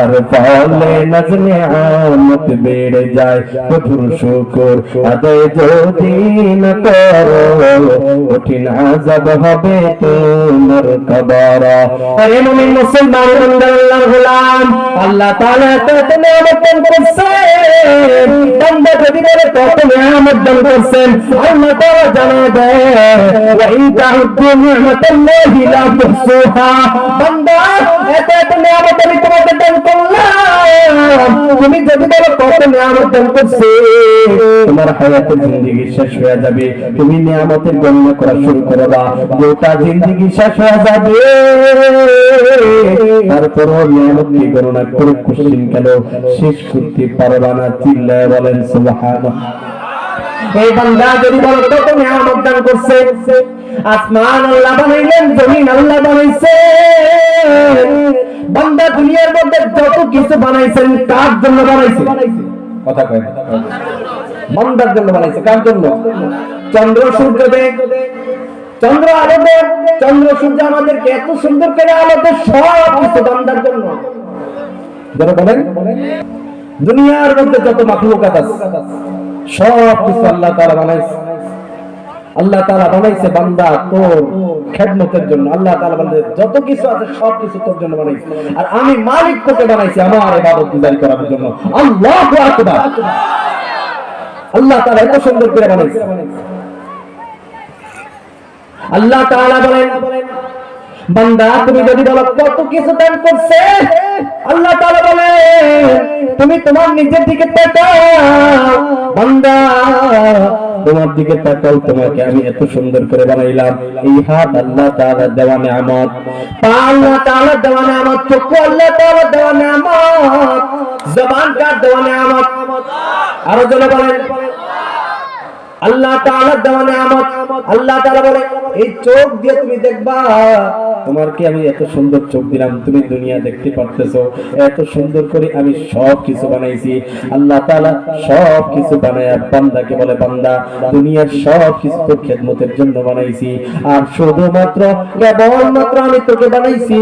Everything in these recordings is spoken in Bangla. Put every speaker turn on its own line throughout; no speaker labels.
আর ফলে নজলে আমত বেড়ে যায়। প্রচুর শুকুর আদায় যদি না করো, কঠিন আজাব হবে তোমার আরে মুমিন মুসলমান আল্লাহর গোলাম, আল্লাহ তাআলা নিয়ামত দান করেছেন। বান্দা যদি নিয়ামত দান করেছেন আল্লাহ তাআলা জানা দেয়, ওয়া ইন লা তুহসুহা বান্দা এত এত তুমি যদি বলো কত নিয়ামত দান করছে তোমার হায়াতের জিন্দেগি শেষ হয়ে যাবে। তুমি নিয়ামতের গণনা করা শুরু করবা গোটা জিন্দেগি শেষ হয়ে যাবে। তারপরও নিয়ামতকে গণনা করে কোশ্চিন কেন শেষ করতে পারবা না, চিল্লায় বলেন, সুবহানাল্লাহ। এই বান্দা, যদি বলো নিয়ামত দান করছে। আসমান আল্লাহ বানাইলেন, জমিন আল্লাহ বানাইছে। বান্দা দুনিয়ার মধ্যে যত কিছু বানাইছেন, কার জন্য বানাইছে? কথা কয় বান্দার জন্য বানাইছে, কার জন্য? চন্দ্র, সূর্য চন্দ্র আলো চন্দ্র, সূর্য আমাদেরকে এত সুন্দর করে আলো দেয়, সব কিছু বান্দার জন্য। যারা বলেন, দুনিয়ার মধ্যে যত মাখলুকাত আছে সব কিছু আল্লাহ তাআলা বানাইছে। আল্লাহ তাআলা বানাইছে বান্দা তোর খেদমতের জন্য। আল্লাহ তাআলা বানাইছে যত কিছু আছে সব কিছু তোর জন্য বানাইছে। আর আমি মালিক তোকে বানাইছি আমার ইবাদত গুজারি করার জন্য। আল্লাহু আল্লাহ তাআলা এত সুন্দর করে বানাইছে। আল্লাহ তাআলা বলেন বান্দা, তুমি যদি বলো, কত কিছু দান করছে? আল্লাহ তাআলা বলে, তুমি তোমার নিজের দিকে তাকাও। বান্দা, তোমার দিকে তাকাও, তোমাকে আমি এত সুন্দর করে বানাইলাম। এই হাত আল্লাহ তাআলা দেওয়া নিয়ামত। পা আল্লাহ তাআলা দেওয়া নিয়ামত। চক্ষু আল্লাহ তাআলা দেওয়া নিয়ামত। জবান কার দেওয়া নিয়ামত? আরও জনে বলেন। আল্লাহ তাআলা দেওয়া নিয়ামত। আল্লাহ তাআলা বলে, এই চোখ দিয়ে তুমি দেখবা তোমারকে আমি এত সুন্দর চোখ দিলাম? তুমি দুনিয়া দেখতে পারতেছো। এত সুন্দর করে আমি সব কিছু বানাইছি। আল্লাহ তাআলা সব কিছু বানায়া বান্দাকে বলে, বান্দা, দুনিয়ার সব কিছু তোর খেদমতের জন্য বানাইছি। আর শুধুমাত্র কেবলমাত্র আমি তোকে বানাইছি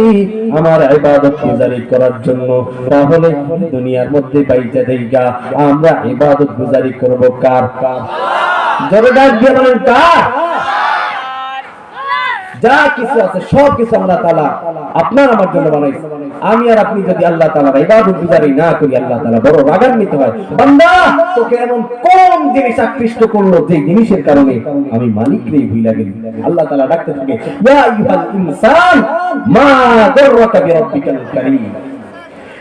আমার ইবাদত গুজারি করার জন্য। তাহলে দুনিয়ার মধ্যে বাইতে দেইগা, আমরা ইবাদত গুজারি করব কার কার? জোরে ডাক দিয়ে বলেন কার যা কিছু আছে, সব কিছু আল্লাহ তাআলা আপনার আমার জন্য বানাইছে। আমি আর আপনি যদি আল্লাহ তাআলার ইবাদত না করি, আল্লাহ তাআলা বড় রাগান্বিত হয়। বান্দা, তোকে এমন কোন জিনিস আকৃষ্ট করল যে জিনিসের কারণে আমি মালিক রে ভুইলা গেলি? আল্লাহ তাআলা ডাকতে থাকে, ইয়া ইনসান, মা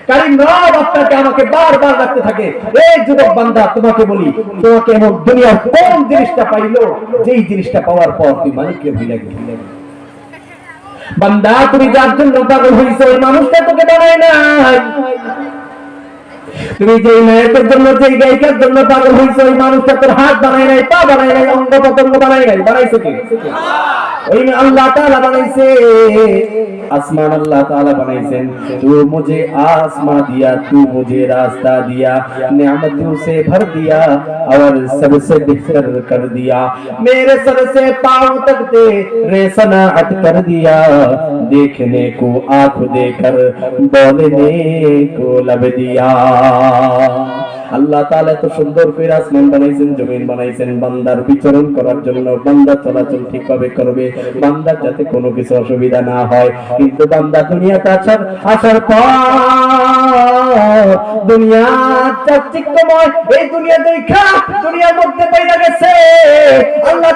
কারণ রব আপনাকে আমাকে বারবার থাকে। এই যুবক বান্দা, তোমাকে বলি, তোমাকে এমন দুনিয়ার কোন জিনিসটা পাইলো, যেই জিনিসটা পাওয়ার পর তুই মালিককে ভুলে গেলি? বান্দা, তুমি যার জন্য পাগল হয়েছে ওই মানুষটা তোকে বানায় নাই। তুমি যে নায়কের জন্য যে গায়িকার জন্য পাগল হইছো ওই মানুষটা তোর হাত বানায় নাই পা বানায় নাই অঙ্গ প্রত্যঙ্গ বানায় নাই বানাইছে কি ওই আল্লাহ তাআলা বানাইছে आसमान अल्लाह ताला बनाइसन तू मुझे आसमां दिया तू मुझे रास्ता दिया नेमतों से भर दिया और सबसे बेहतर कर दिया मेरे सर से पांव तक तेरे सनाहत कर दिया देखने को आंख देकर बोलने को लब दिया আল্লাহ তাহলে এত সুন্দর করে আসমান বানাইছেন, জমিন বানাইছেন, বান্দার বিচরণ করার জন্য বান্দা চলাচল ঠিকভাবে করবে বান্দার যাতে কোনো কিছু অসুবিধা না হয়। কিন্তু বান্দা দুনিয়াতে আসার আসার পর দুনিয়া চাকচিক্যময় এই দুনিয়া দেখা, দুনিয়ার মধ্যে পাইয়া গেছে। আল্লাহ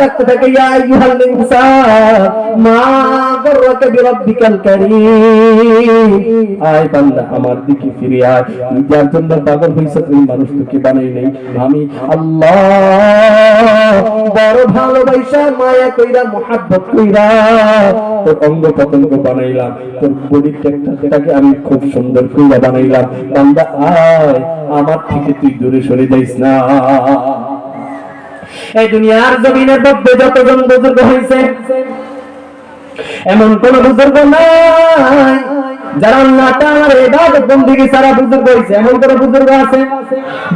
ডাকতে থাকে, ইয়া আয় বান্দা, আমার দিকে ফিরে আয়। যার জন্য পাগল হইছে তুই মানুষ তোকে বানাই নাই? আমি আল্লাহ, বড় ভালোবাসা, মায়া কইরা, মোহাব্বত কইরা তোর অঙ্গ পতঙ্গ বানাইলাম। তোর বডি টেকটাকে আমি খুব সুন্দর কুল্লা বানাইলাম। বান্দা আয়, আমার থেকে তুই দূরে সরে যাইস না। এই দুনিয়ার জমিনের মধ্যে যতজন বুজুর্গ হয়েছে এমন কোন বুজুর্গ নাই যারা আল্লাহ তাআলার ইবাদত বندگی সারা বুজুর্গ হইছে। এমন কোন বুজুর্গ আছে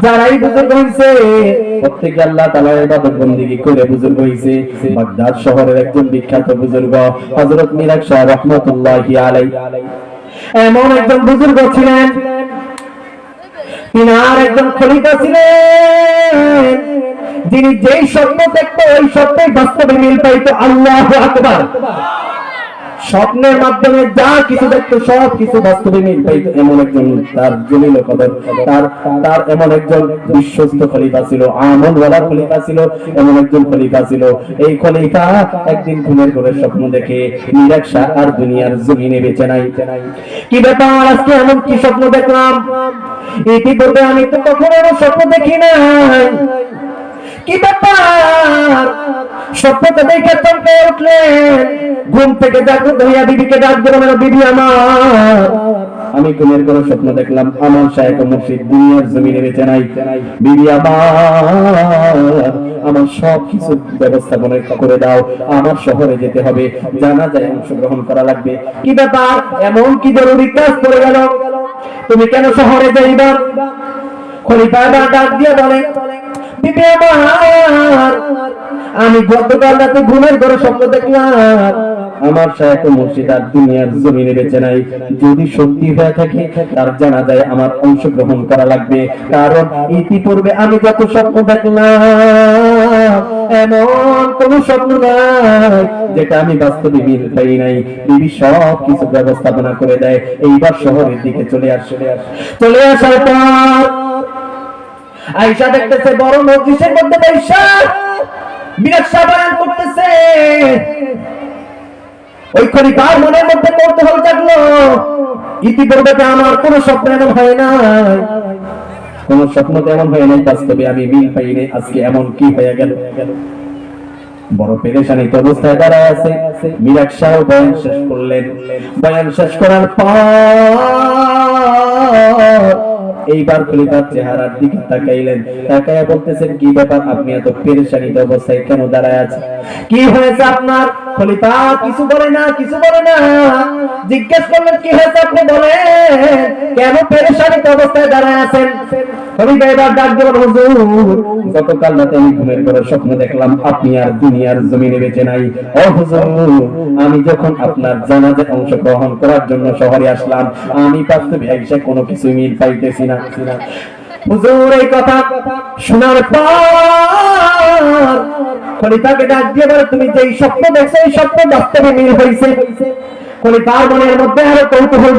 যারাই বুজুর্গ হইছে? প্রত্যেক আল্লাহ তাআলার ইবাদত বندگی করে বুজুর্গ হইছে। বাগদাদ শহরের একজন বিখ্যাত বুজুর্গ, হযরত মিরাক শাহ রাহমাতুল্লাহি আলাইহি। এমন একজন বুজুর্গ ছিলেন তিনি আর একজন খলিফা ছিলেন, যিনি যেই স্বপ্ন দেখতো, ওই স্বপ্নে বাস্তবে মিল পাইতো আল্লাহ আকবার। স্বপ্নের মাধ্যমে যা কিছু দেখতো, সব কিছু বাস্তবে মিল পাইতো এমন একজন তার জলিল কদর, তার তার এমন একজন বিশ্বস্ত খলিফা ছিল আমল ওয়ালা খলিফা ছিল, এমন একজন খলিফা ছিল। এই খলিফা একদিন ঘুমের ঘরে স্বপ্ন দেখে নিরাশা আর দুনিয়ার জমিনে বেঁচে নাই। কি ব্যাপার? আজকে এমন কি স্বপ্ন দেখলাম? ইতিপূর্বে আমি তো কখনো স্বপ্ন দেখি নাই। কি ব্যাপার? স্বপ্নটা দেখে চমকে উঠলেন ঘুম থেকে জাগ্রত হইয়া বিবিকে ডাক দিলাম বিবি আমার। আমি ঘুমের করে স্বপ্ন দেখলাম। আমার শায়ক মুর্শিদ দুনিয়ার জমিনে বেঁচে নাই। বিবি আমার আমার সব কিছু ব্যবস্থাপনা করে দাও। আমার শহরে যেতে হবে। জানা যায় অংশগ্রহণ করা লাগবে। কি ব্যাপার? এমন কি জরুরি কাজ পড়ে গেল? তুমি কেন শহরে যাইবা? খলিফা ডাক দিয়ে বলে বিবি আমার। আমি গতকাল রাতে ঘুমের ঘরে স্বপ্ন দেখলাম, আমার সাথে মুর্শিদার দুনিয়ার জমিনে বেঁচে নাই। যদি সত্যি হয়ে থাকে, তার জানা যায় আমার অংশগ্রহণ করা লাগবে। কারণ ইতিপূর্বে আমি যত স্বপ্ন দেখলাম, এমন কোন স্বপ্ন নাই যেটা আমি বাস্তবে মিল পাই নাই। বিবি সব কিছু ব্যবস্থাপনা করে দেয়। এইবার শহরের দিকে চলে আসলে চলে আসার পর আইসা দেখতেছে বড় মসজিদের মধ্যে পয়সা বিরাট সাবান করতেছে। ওই খলিফার মনের মধ্যে পড়তে হল জাগলো। ইতিপূর্বে তো আমার কোন স্বপ্ন এমন হয় না কোন স্বপ্ন তো এমন হয় নাই, বাস্তবে আমি মিল পাই নাই আজকে এমন কি হয়ে গেল? বড় পেরেশানিত অবস্থায় দাঁড়ায় আছে। মিরাট শাহ বয়ান শেষ করলেন। বয়ান শেষ করার পর এইবার খলিফার চেহারার দিকে তাকাইলেন। তাকাইয়া বলতেছেন, কি ব্যাপার? আপনি এত পেরেশানিত অবস্থায় কেন দাঁড়ায় আছেন? কি হয়েছে আপনার? খলিফা কিছু বলে না, কিছু বলে না। জিজ্ঞেস করলেন, কি হয়েছে আপনি বলেন? কেন পেরেশানিত অবস্থায় দাঁড়ায় আছেন? খলিফা এবার ডাক দিলেন হুজুর, গতকাল রাতে আমি ঘুমের ঘরে স্বপ্ন দেখলাম, আপনি আর দুনিয়ার জমিনে বেঁচে নাই। ও হুজুর, আমি যখন আপনার জানাজে অংশগ্রহণ করার জন্য শহরে আসলাম, আমি বাস্তবে এসে কোনো কিছু মিল পাইতেছি না। হুজুর, এই কথা শোনার পর খলিফাকে ডাক দিয়ে বলে, তুমি যেই স্বপ্ন দেখছ, এই স্বপ্ন বাস্তবে মিল হয়েছে খলিফার মনের মধ্যে আরও কৌতূহল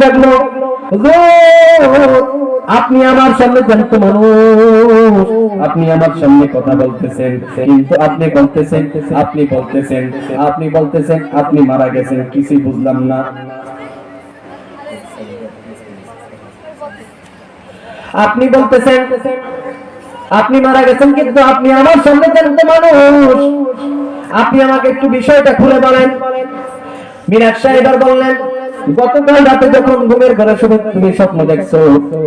হুজুর, আপনি আমার সামনে জানত মানুষ। আপনি আমার সামনে কথা বলতেছেন, কিন্তু আপনি বলতেছেন আপনি বলতেছেন আপনি বলতেছেন, আপনি মারা গেছেন, কিছুই বুঝলাম না। আপনি বলতেছেন, আপনি মারা গেছেন কিন্তু আপনি আমার সামনে জানত মানুষ। আপনি আমাকে একটু বিষয়টা খুলে বলেন। মিরাজ সাহেব বললেন, গতকাল রাতে যখন ঘুমের ঘরে শুনে তুমি স্বপ্ন দেখছ,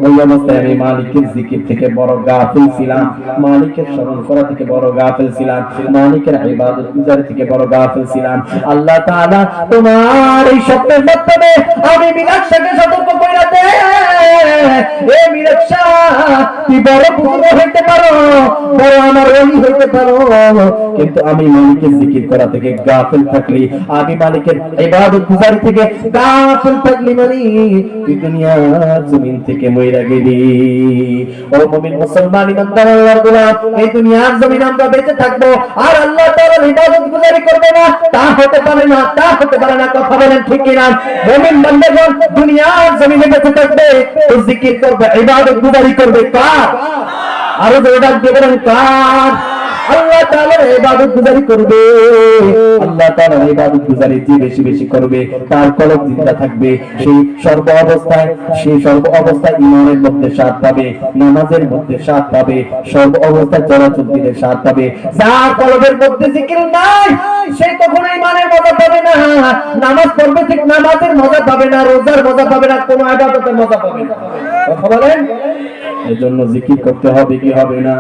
ওই অবস্থায় আমি মালিকের জিকির থেকে বড় গাফিল ছিলাম। মালিকের স্মরণ করা থেকে বড় গাফিল ছিলাম। মালিকের ইবাদত থেকে বড় গাফিল ছিলাম। আল্লাহ তাআলা তোমার এই স্বপ্নের মাধ্যমে আমি সতর্ক আমি মালিকের জিকির করা থেকে গাফিল থাকলি, আমি মালিকের ইবাদত থেকে গাফিল থাকলি মানে তুই জমিন থেকে মইরা গেলি। ও মুমিন মুসলমান এই দুনিয়ার জমিন আমরা বেঁচে থাকব, আর আল্লাহ তাআলার ইবাদত গুজারি করবে না। তা হতে পারে না, তা হতে পারে না, কথা বলেন ঠিক কিনা? মুমিন বান্দাগণ দুনিয়ার জমিনে বেঁচে থাকবে তো জিকির করবে ইবাদত গুজারি করবে কার? আরও জোরদার দেবেন কার? আল্লাহ তাআলার ইবাদত গুজারি করবে। আল্লাহ তাআলার ইবাদত গুজারি যে বেশি বেশি করবে, তার কলব জিন্দা থাকবে। সেই সর্ব অবস্থায়, সেই সর্ব অবস্থায় ইমানের মধ্যে স্বাদ পাবে, নামাজের মধ্যে স্বাদ পাবে, সর্ব অবস্থায় চলাচল দিলে স্বাদ পাবে। যার কলবের মধ্যে জিকির নাই, সে তখন ইমানের মজা পাবে না। নামাজ পড়বে ঠিক নামাজের মজা পাবে না, রোজার মজা পাবে না, কোনো ইবাদতের মজা পাবে না। কথা বলেন? এজন্য জিকির করতে হবে, কি হবে না?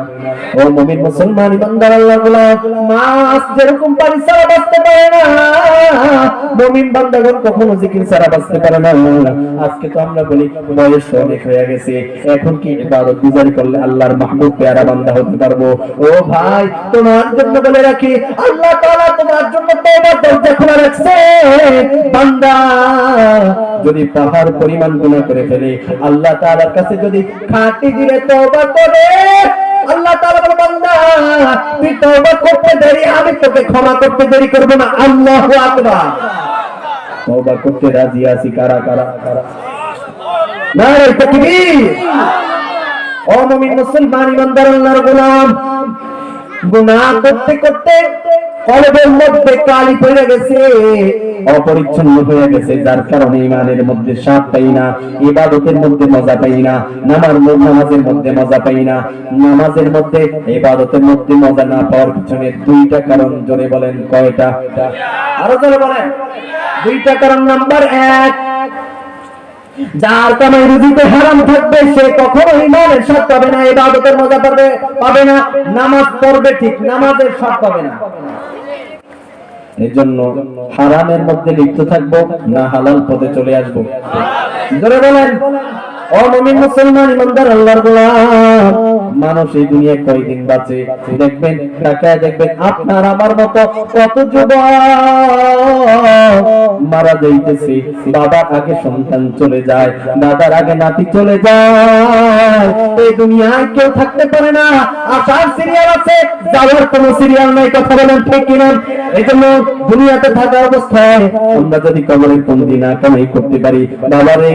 ও মুমিন মুসলমান, ইমানদার আল্লাহ গোলাম মাছ যেরকম পানি ছাড়া বাঁচতে পারে না। মুমিন বান্দাগণ কখনো জিকির ছাড়া বাঁচতে পারে না। আজকে তো আমরা বলি, বয়স অনেক হয়ে গেছে। এখন কি ইবাদত গুজারি করলে আল্লাহর মাহবুব পেয়ারা বান্দা হতে পারব? ও ভাই, তোমার জন্য বলে রাখি, আল্লাহ তাআলা তোমার জন্য তওবার দরজা খোলা রাখছে। বান্দা, যদি পাহাড় পরিমাণ গুনাহ করে ফেলে, আল্লাহ তাআলার কাছে যদি খাঁটি দিলে তওবা করে। আল্লাহ তাআলা বলে, বান্দা, তুই তওবা করতে দেরি, আমি তোকে ক্ষমা করতে দেরি করব না। আল্লাহু আকবার। তওবা করতে রাজি আছি কারা কারা কারা? নারে তাকবীর। ও মুমিন মুসলমান, ইমানদার, আল্লাহর গোলাম। গুনাহ করতে করতে কলবের মধ্যে কালি পড়ে গেছে। অপরিচ্ছন্ন হয়ে গেছে, যার কারণে ইমানের মধ্যে স্বাদ পাই না, ইবাদতের মধ্যে মজা পাই না, নামার নামাজের মধ্যে মজা পাই না, নামাজের মধ্যে, ইবাদতের মধ্যে মজা না পাওয়ার পিছনে দুইটা কারণ, জোরে বলেন, কয়টা? আরও জোরে বলেন। দুইটা কারণ, নাম্বার এক, যার কামাই রুজিতে হারাম থাকবে, সে কখনো ইমানের স্বাদ পাবে না, ইবাদতের মজা পাবে পাবে না, নামাজ পড়বে ঠিক, নামাজের স্বাদ পাবে না। এই জন্য হারামের মধ্যে লিপ্ত থাকব না হালাল পথে চলে আসব। ধরে বলেন। ও মুসলমান ইমানদার আল্লাহর গোলাম। মানুষ এই দুনিয়ায় কয়দিন বাঁচে? দেখবেন, তাকায় দেখবেন, আপনার আমার মতো কত মারা যাইতেছে। বাবার আগে সন্তান চলে যায়, দাদার আগে নাতি চলে যায়। এই দুনিয়ায় কেউ থাকতে পারে না। আসার সিরিয়াল আছে, যাওয়ার কোনো সিরিয়াল নাই, কথা বলেন ঠিক কিনা? এই জন্য দুনিয়াতে থাকা অবস্থায় আমরা যদি কবরের বন্দি না কামাই করতে পারি, বাবারে।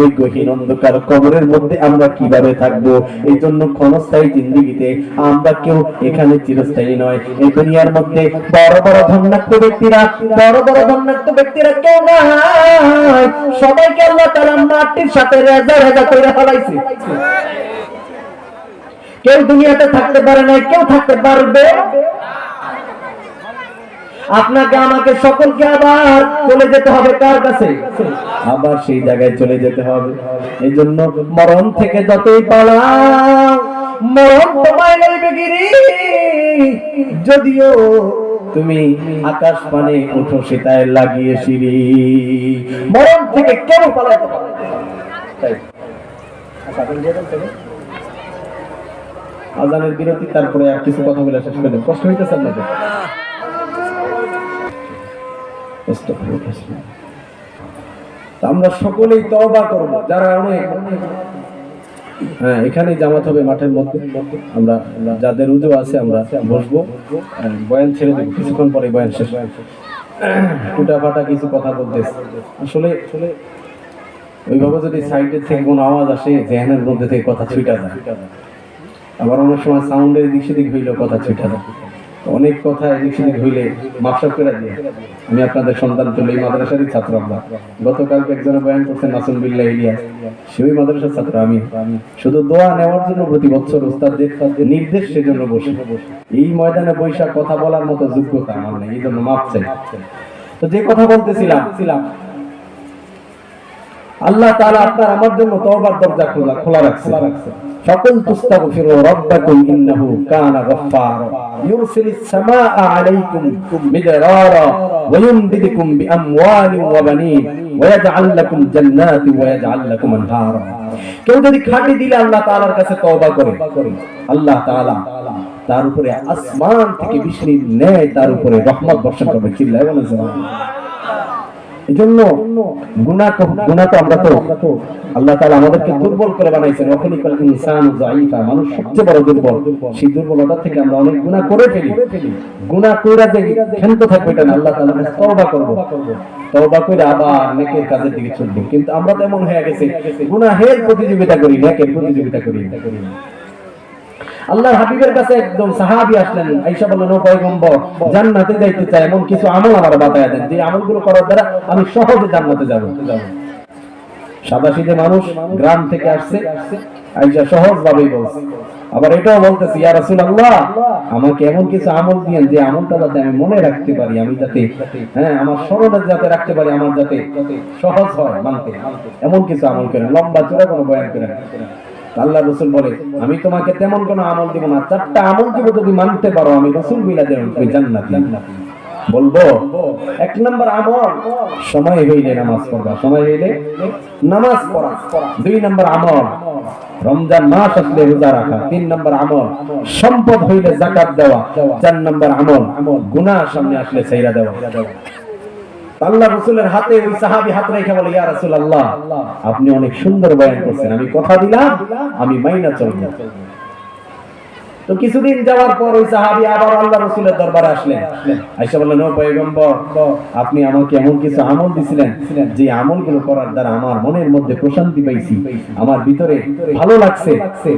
ওই গহীন অন্ধকার কবরের মধ্যে আমরা কীভাবে থাকব? এই জন্য ক্ষণস্থায়ী জিন্দিগিতে আমরা কেউ এখানে চিরস্থায়ী নয়। এই দুনিয়ার মধ্যে বড় বড় ধন্যাত্ম ব্যক্তিরা, বড় বড় ধন্যাত্ম ব্যক্তিরা কেউ নাই। সবাইকে আল্লাহ তাআলা মাটির সাথে রেজা রেজা করে ফেলাইছে। কেউ দুনিয়াতে থাকতে পারে না কেউ থাকতে পারবে। আপনাকে, আমাকে সকলকে আবার চলে যেতে হবে কার কাছে? আবার সেই জায়গায় চলে যেতে হবে। এই জন্য মরণ থেকে যতই পালাও, মরণ তোমায় লইবে গিরি। যদিও তুমি আকাশ পানে উঠো সেটায় লাগিয়ে সিঁড়ি। মরণ থেকে কেউ পালাতে পারে? আচ্ছা। আজানের বিরতি, তারপরে আর কিছু কথা বলে শেষ করে কষ্ট হইতেছে আপনাদের? আমরা সকলেই তওবা করব। যারা অনেক হ্যাঁ এখানে জামাত হবে মাঠের মধ্যে। আমরা যাদের উজু আছে, আমরা বসবো। বয়ান ছেড়ে দেবো। কিছুক্ষণ পরে বয়ান শেষ। টুটা ফাটা কিছু কথা বলতেছে। আসলে আসলে ওইভাবে যদি সাইডের থেকে কোনো আওয়াজ আসে, জেহানের মধ্যে থেকে কথা ছুটা যায়। আবার অনেক সময় সাউন্ডের দিক সেদিক হইলেও কথা ছুটা যায়। অনেক কথা এদিক সেদিক হইলে মাপসাপ করে দিয়ে। আমি আপনাদের সন্তান তুলে এই মাদ্রাসারই ছাত্র আমরা। গতকালকে একজনে বয়ান করছেন নাসুল বিল্লাহ ইলিয়াস। সেই মাদ্রাসার ছাত্র আমি। শুধু দোয়া নেওয়ার জন্য প্রতি বছর উস্তাদদের নির্দেশ সেজন্য বসে। এই ময়দানে বৈশাখ কথা বলার মতো যোগ্যতা আমার নেই, এই জন্য মাপ চাই। তো যে কথা বলতেছিলাম ছিলাম আল্লাহ তাআলা আপনার আমার জন্য তওবার দরজা খোলা খোলা রাখছে। সকল তুস্তাগফিরু রাব্বাকুম ইন্নাহু কানা গফফারা। ইউরসিলিস সামাআ আলাইকুম মিদরারা ওয়া ইউমদিদুকুম বিআমওয়ালিন ওয়া বানিন ওয়া ইয়াজআল লাকুম জান্নাতি ওয়া ইয়াজআল লাকুম আনহারা। কেউ যদি খাঁটি দিলে আল্লাহ তাআলার কাছে তওবা করে। আল্লাহ তাআলা তার উপরে আসমান থেকে বৃষ্টির ন্যায় তার উপরে রহমত বর্ষণ করবে। চিল্লায় বলে এই জন্য গুণা গুণা তো আমরা তো, আল্লাহ আমাদেরকে দুর্বল করে বানাইছেন। মানুষ সবচেয়ে বড় দুর্বল। সেই দুর্বলতা থেকে আমরা অনেক করে ফেলি। থাকবে না, আল্লাহ করে আবার নেকের কাজের দিকে কিন্তু আমরা তো এমন হয়ে গেছে, গুনাহের প্রতিযোগিতা করি, নেকের প্রতিযোগিতা করি। আল্লাহর হাবিবের কাছে একদম সাহাবী আসলেন আয়েশা বললেন, ও পয়গম্বর, জান্নাতে যাইতে চাই, এমন কিছু আমল আমার বাতায় দেন। যে আমলগুলো করার দ্বারা আমি সহজে জান্নাতে যাব। সাদা সিধে মানুষ গ্রাম থেকে আসছে আয়েশা সহজ ভাবেই বলছে। আবার এটাও বলতেছি, ইয়া রাসূলুল্লাহ, আমাকে এমন কিছু আমল দিয়েন, যে আমলটা যাতে আমি মনে রাখতে পারি, আমি যাতে হ্যাঁ আমার স্মরণে যাতে রাখতে পারি, আমার যাতে সহজ হয় মানতে। এমন কিছু আমল করেন, লম্বা চূড়া কোনো বয়ান করেন আল্লাহ রসুল বলে, আমি তোমাকে তেমন কোনো আমল দিব না। চারটা আমল দিব যদি মানতে পারো, আমি রসুল তুমি জান্নাত। বলব, এক নম্বর আমল, সময় হইলে নামাজ পড়বা। সময় হইলে নামাজ পড়া। দুই নম্বর আমল, রমজান মাস আসলে রোজা রাখা। তিন নম্বর আমল, সম্পদ হইলে জাকাত দেওয়া। চার নম্বর আমল, গুনাহ সামনে আসলে সেইরা দেওয়া। আল্লাহ রসুলের হাতে ওই সাহাবি হাত রেখে বলে, ইয়া রাসূলুল্লাহ, আপনি অনেক সুন্দর বয়ান করছেন। আমি কথা দিলাম, আমি মাইনা চলবো। তো কিছুদিন যাওয়ার পর ওই সাহাবি আবার আল্লাহ রসুলের দরবারে আসলেন। আইসা বললেন, ও পয়গম্বর, আপনি আমাকে এমন কিছু আমল দিছিলেন, যে আমলগুলো করার দ্বারা আমার মনের মধ্যে প্রশান্তি পাইছি। আমার ভিতরে ভালো লাগছে।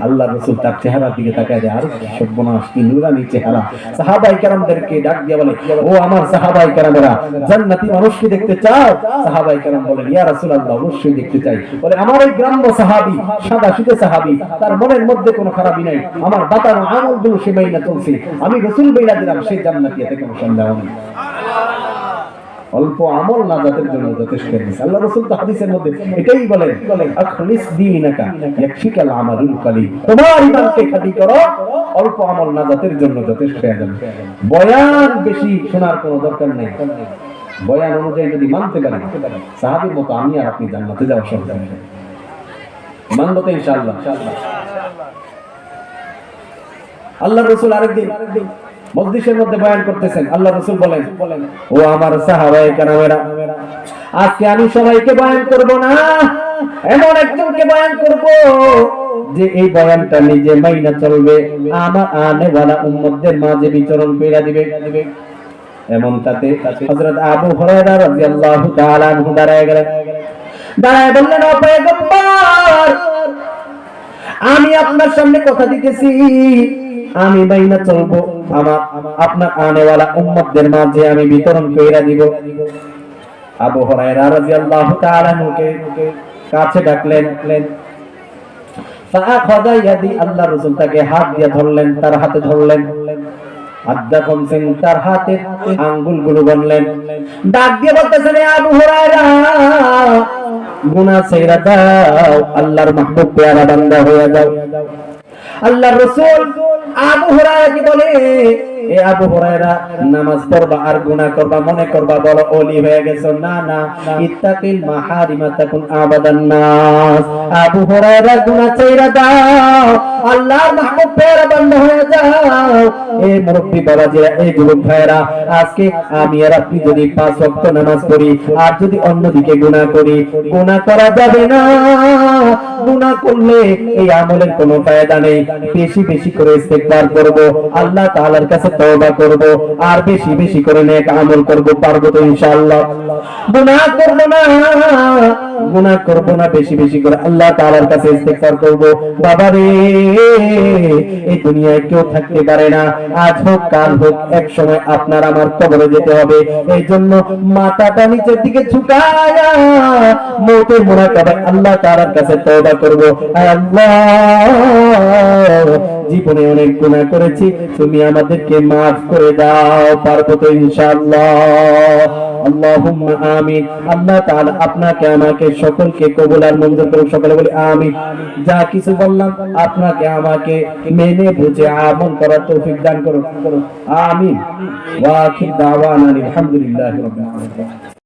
আল্লাহ রসুল তার চেহারার দিকে তাকায় দেয়, আর সর্বনাশ, কি নুরানি চেহারা। সাহাবাই কারামদেরকে ডাক দিয়ে বলে, ও আমার সাহাবাই কারামেরা, জান্নাতি মানুষকে দেখতে চাও? সাহাবাই কারাম বলেন, ইয়া রাসূলুল্লাহ, অবশ্যই দেখতে চাই। বলে, আমার ওই গ্রাম্য সাহাবী সাদা শীতে সাহাবী, তার মনের মধ্যে কোনো খারাপই নাই। আমার বাতানো আমি রসুল দিলাম সেই জান্নাতি, এতে কোনো সন্দেহ নেই। অল্প আমল নাজাতের জন্য যথেষ্ট আল্লাহ রাসূল তো হাদিসের মধ্যে এটাই আখলিস আমালুল তোমার ঈমানকে খাঁটি করো, অল্প আমল নাজাতের জন্য যথেষ্ট হয়ে যাবে বয়ান বেশি শোনার কোনো দরকার নেই। বয়ান অনুযায়ী যদি মানতে পারেন মতো আমি আর আপনি জান্নাতে যাওয়া তো ইনশাআল্লাহ। আল্লাহ রসুল আরেকদিন মসজিদের মধ্যে বয়ান করতেছেন। আল্লাহ রসুল বলেন, ও আমার সাহাবায়ে কেরামেরা, আজকে আমি সবাইকে বয়ান করব না। এমন একজনকে বয়ান করব যে এই বয়ানটা নিজে মাইনা চলবে, আমার আনে ওয়ালা উম্মতদের মাঝে বিচরণ কইরা দিবে। এমন তাতে হযরত আবু হুরায়রা রাদিয়াল্লাহু তাআলা আনহু দাঁড়ায় গেলেন। দাঁড়ায় বললেন, ও পয়গম্বর, আমি আপনার সামনে কথা দিতেছি। আমি বাইনা চলবো আমার আপনার আনেওয়ালা উম্মতদের মাঝে আমি বিতরণ কইরা দিব। আবু হুরায়রা রাদিয়াল্লাহু তাআলা নুকে কাছে ডাকলেন। ফাআখাযা ইয়াদি, আল্লাহ রাসূল তাকে হাত দিয়ে ধরলেন, তার হাতে ধরলেন। আদ্দা কমছেন তার হাতে আঙ্গুলগুলো গনলেন ডাক দিয়ে বলতেছেন আবু হুরায়রা, গুনাহ ছেড়ে দাও, আল্লাহর মাহবুব পেয়ারা বান্দা হয়ে যাও। আল্লাহ রসুল আবু হুরায়রা কি বলে? এ আবু হুরায়রা, নামাজ পড়বা আর গুনাহ করবা, মনে করবা বড় ওলি হয়ে গেছো। না না, ইত্তাকিল মাহারিমা তাকুন আবাদান নাস। আবু হুরায়রা, গুনাহ ছাইরা দাও। আল্লাহর মাহবুব পেয়ারা বান্দা হয়ে যাও। এ মুরব্বি বাবাজিরা এই যুবক ভাইরা আজকে আমি আর আপনি যদি পাঁচ ওয়াক্ত নামাজ পড়ি, আর যদি অন্যদিকে গুনাহ করি, গুনাহ করা যাবে না। গুনাহ করলে এই আমলের কোনো ফায়দা নেই। বেশি বেশি করে ইস্তেগফার করব, আল্লাহ তাআলার কাছে তওবা করব, আর বেশি বেশি করে নেক আমল করব পারব তো ইনশাআল্লাহ। গুনাহ করব না, গুনাহ করব না, বেশি বেশি করে আল্লাহ তাআলার কাছে ইস্তেগফার করব। বাবা রে, এই দুনিয়ায় কেউ থাকতে পারে না। আজ হোক, কাল হোক, এক সময় আপনার আমার কবরে যেতে হবে। এই জন্য মাথাটা নিচের দিকে ঝুঁকায়া মৌতের মোনাকাবায় আল্লাহ তাআলার কাছে তওবা করব। আল্লাহ, জীবনে অনেক গুনাহ করেছি, তুমি আমাদেরকে মাফ করে দাও, পারব তো ইনশাআল্লাহ। আমিন। আল্লাহ তাআলা আপনাকে, আমাকে, সকলকে কবুল আর মঞ্জুর করুন সকলে বলি আমিন। যা কিছু বললাম, আপনাকে, আমাকে মেনে বুঝে আমল করার তৌফিক দান করুন। আমিন। ওয়া আখির দাওয়ানা আলহামদুলিল্লাহি রাব্বিল আলামিন।